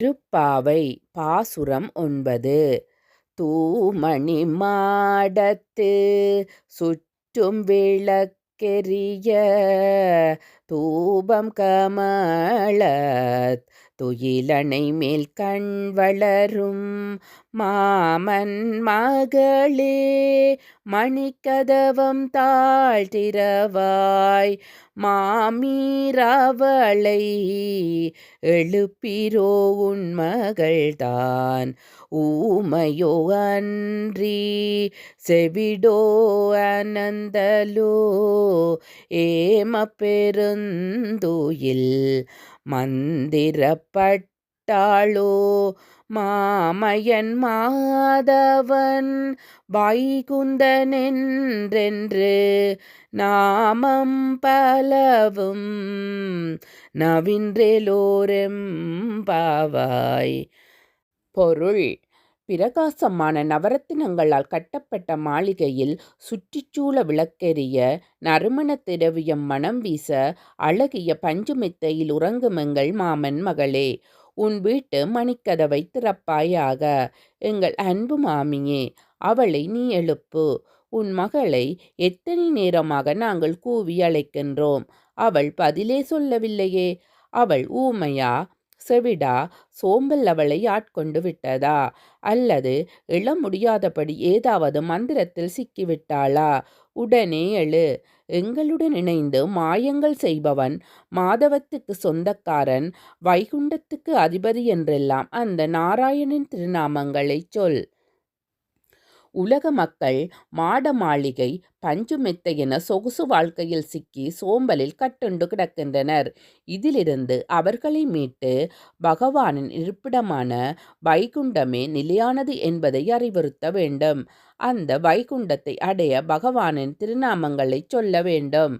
திருப்பாவை பாசுரம் ஒன்பது. தூமணி மாடத்து சுற்றும் விளக்கெரிய தூபம் கமல துயிலனை மேல் கண் வளரும் மாமன் மகளே மணிக்கதவம் தாழ்த்திரவாய் மாமீரவளை எழுப்பிரோ உன் மகள்தான். ஊமையோ அன்றி செவிடோ அனந்தலோ ஏம பெருந்துயில் மந்திரப்பட்டாளோ? மாமையன் மாதவன் வைகுந்தனென்றென்று நாமம் பலவும் நவின்றேலோரெம்பாவாய் பொருள் பிரகாசமான நவரத்தினங்களால் கட்டப்பட்ட மாளிகையில் சுற்றிச்சூழ விளக்கெறிய நறுமண திரவியம் மனம் வீச அழகிய பஞ்சுமெத்தையில் உறங்கும் எங்கள் மாமன் மகளே. உன் வீட்டு மணிக்கதவை திறப்பாயாக. எங்கள் அன்பு மாமியே அவளை நீ எழுப்பு. உன் மகளை எத்தனை நேரமாக நாங்கள் கூவி அழைக்கின்றோம். அவள் பதிலே சொல்லவில்லையே. அவள் ஊமையா? செவிடா சோம்பல் அவளை ஆட்கொண்டு விட்டதா? அல்லது எழ முடியாதபடி ஏதாவது மந்திரத்தில் சிக்கிவிட்டாளா? உடனே எழு. எங்களுடன் இணைந்து மாயங்கள் செய்பவன் மாதவத்துக்கு சொந்தக்காரன் வைகுண்டத்துக்கு அதிபதி என்றெல்லாம் அந்த நாராயணன் திருநாமங்களைச் சொல். உலக மக்கள் மாட மாளிகை பஞ்சு மெத்தை என சொகுசு வாழ்க்கையில் சிக்கி சோம்பலில் கட்டுண்டு கிடக்கின்றனர். இதிலிருந்து அவர்களை மீட்டு பகவானின் இருப்பிடமான வைகுண்டமே நிலையானது என்பதை அறிவுறுத்த வேண்டும். அந்த வைகுண்டத்தை அடைய பகவானின் திருநாமங்களை சொல்ல வேண்டும்.